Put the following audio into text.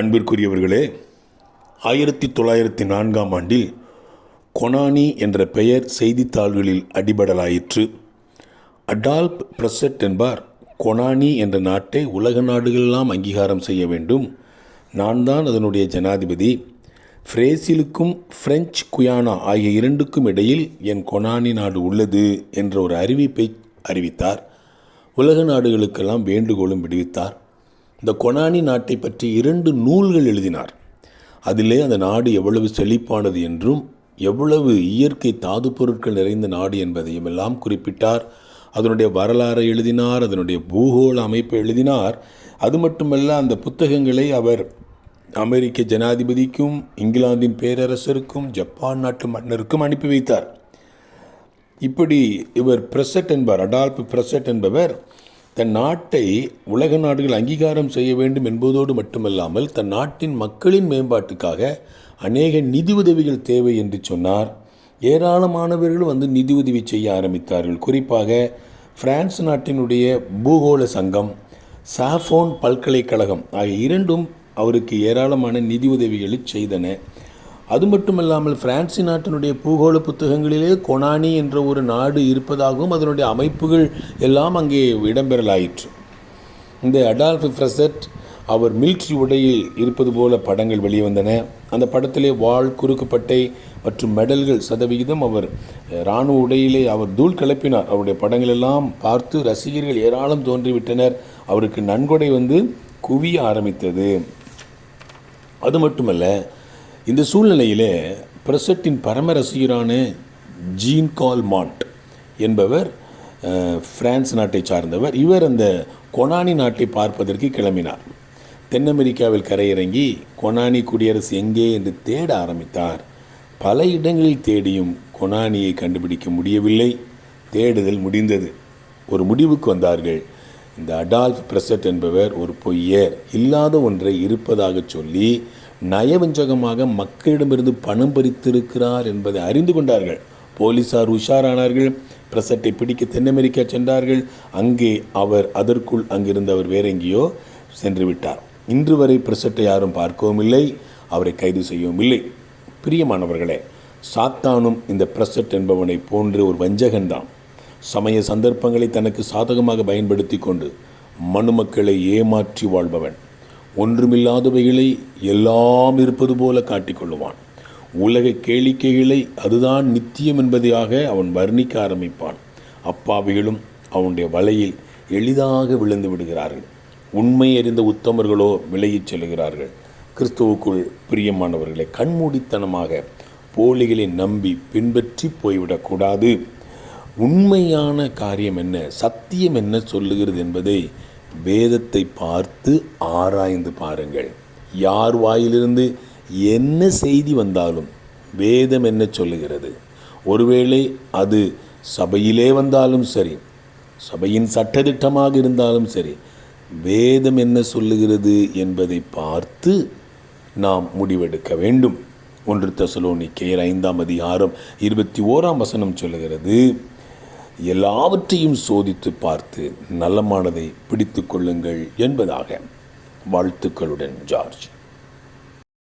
அன்பிற்குரியவர்களே ஆயிரத்தி தொள்ளாயிரத்தி நான்காம் ஆண்டில் கொனானி என்ற பெயர் செய்தித்தாள்களில் அடிபடலாயிற்று. அடால்ப் பிரசட் என்பார் கொனானி என்ற நாட்டை உலக நாடுகளெல்லாம் அங்கீகாரம் செய்ய வேண்டும். நான் தான் அதனுடைய ஜனாதிபதி. பிரேசிலுக்கும் பிரெஞ்சு குயானா ஆகிய இரண்டுக்கும் இடையில் என் கொனானி நாடு உள்ளது என்ற ஒரு அறிவிப்பை அறிவித்தார். உலக நாடுகளுக்கெல்லாம் வேண்டுகோளும் விடுவித்தார். இந்த கொனானி நாட்டை பற்றி இரண்டு நூல்கள் எழுதினார். அதிலே அந்த நாடு எவ்வளவு செழிப்பானது என்றும் எவ்வளவு இயற்கை தாது பொருட்கள் நிறைந்த நாடு என்பதையும் எல்லாம் குறிப்பிட்டார். அதனுடைய வரலாறை எழுதினார் அதனுடைய பூகோள அமைப்பை எழுதினார். அது மட்டுமல்ல அந்த புத்தகங்களை அவர் அமெரிக்க ஜனாதிபதிக்கும் இங்கிலாந்தின் பேரரசருக்கும் ஜப்பான் நாட்டு மன்னருக்கும் அனுப்பி வைத்தார். இப்படி இவர் பிரசட் என்பார் அடால்ப் பிரசட் என்பவர் தன் நாட்டை உலக நாடுகள் அங்கீகாரம் செய்ய வேண்டும் என்பதோடு மட்டுமல்லாமல் தன் நாட்டின் மக்களின் மேம்பாட்டுக்காக அநேக நிதி உதவிகள் தேவை என்று சொன்னார். ஏராளமானவர்கள் வந்து நிதி உதவி செய்ய ஆரம்பித்தார்கள். குறிப்பாக பிரான்ஸ் நாட்டினுடைய பூகோள சங்கம் சாஃபோன் பல்கலைக்கழகம் ஆகிய இரண்டும் அவருக்கு ஏராளமான நிதி உதவிகளை செய்தன. அது மட்டுமல்லாமல் பிரான்சி நாட்டினுடைய பூகோள புத்தகங்களிலே கொனானி என்ற ஒரு நாடு இருப்பதாகவும் அதனுடைய அமைப்புகள் எல்லாம் அங்கே இடம்பெறலாயிற்று. இந்த அடால்ஃப் ஃப்ரெசட் அவர் மில்ட்ரி உடையில் இருப்பது போல படங்கள் வெளிவந்தன. அந்த படத்திலே வாள் குறுக்குப்பட்டை மற்றும் மெடல்கள் சதவிகிதம் அவர் இராணுவ உடையிலே அவர் தூள் கிளப்பினார் அவருடைய படங்களெல்லாம் பார்த்து ரசிகர்கள் ஏராளம் தோன்றிவிட்டனர். அவருக்கு நன்கொடை வந்து குவிய ஆரம்பித்தது. அது மட்டுமல்ல இந்த சூழ்நிலையிலே பிரசட்டின் பரம ரசிகரான ஜீன் கால் மாண்ட் என்பவர் பிரான்ஸ் நாட்டை சார்ந்தவர். இவர் அந்த கொனானி நாட்டை பார்ப்பதற்கு கிளம்பினார். தென் அமெரிக்காவில் கரையிறங்கி கொனானி குடியரசு எங்கே என்று தேட ஆரம்பித்தார். பல இடங்களில் தேடியும் கொனானியை கண்டுபிடிக்க முடியவில்லை. தேடுதல் முடிந்தது. ஒரு முடிவுக்கு வந்தார்கள். இந்த அடால்ஃப் பிரசட் என்பவர் ஒரு பொய்யர். இல்லாத ஒன்றை இருப்பதாக சொல்லி நயவஞ்சகமாக மக்களிடமிருந்து பணம் பறித்திருக்கிறார் என்பதை அறிந்து கொண்டார்கள். போலீசார் உஷாரானார்கள். பிரசட்டை பிடிக்க தென் அமெரிக்கா சென்றார்கள். அங்கே அவர் அதற்குள் அங்கிருந்து அவர் வேற எங்கேயோ சென்று விட்டார். இன்று வரை பிரசட்டை யாரும் பார்க்கவும் இல்லை. அவரை கைது செய்யவும் இல்லை. பிரியமானவர்களே சாத்தானும் இந்த பிரசட் என்பவனை போன்று ஒரு வஞ்சகன்தான். சமய சந்தர்ப்பங்களை தனக்கு சாதகமாக பயன்படுத்தி கொண்டு மனுமக்களை ஏமாற்றி வாழ்பவன். ஒன்றுமில்லாதவைகளை எல்லாம் இருப்பது போல காட்டிக்கொள்ளுவான். உலக கேளிக்கைகளை அதுதான் நித்தியம் என்பதையாக அவன் வர்ணிக்க ஆரம்பிப்பான். அப்பாவிகளும் அவனுடைய வலையில் எளிதாக விழுந்து விடுகிறார்கள். உண்மை அறிந்த உத்தமர்களோ விலகிச் செல்கிறார்கள். கிறிஸ்துவுக்குள் பிரியமானவர்களை கண்மூடித்தனமாக போலிகளை நம்பி பின்பற்றி போய்விடக்கூடாது உண்மையான காரியம் என்ன சத்தியம் என்ன சொல்லுகிறது என்பதை வேதத்தை பார்த்து ஆராய்ந்து பாருங்கள். யார் வாயிலிருந்து என்ன செய்தி வந்தாலும் வேதம் என்ன சொல்லுகிறது? ஒருவேளை அது சபையிலே வந்தாலும் சரி சபையின் சட்டதிட்டமாக இருந்தாலும் சரி வேதம் என்ன சொல்லுகிறது என்பதை பார்த்து நாம் முடிவெடுக்க வேண்டும். ஒன்று தசலோனிக்கேயர் ஐந்தாம் அதிகாரம் இருபத்தி ஓராம் வசனம் சொல்லுகிறது. எல்லாவற்றையும் சோதித்து பார்த்து நலமானதை பிடித்து கொள்ளுங்கள் என்பதாக வாழ்த்துக்களுடன் ஜார்ஜ்.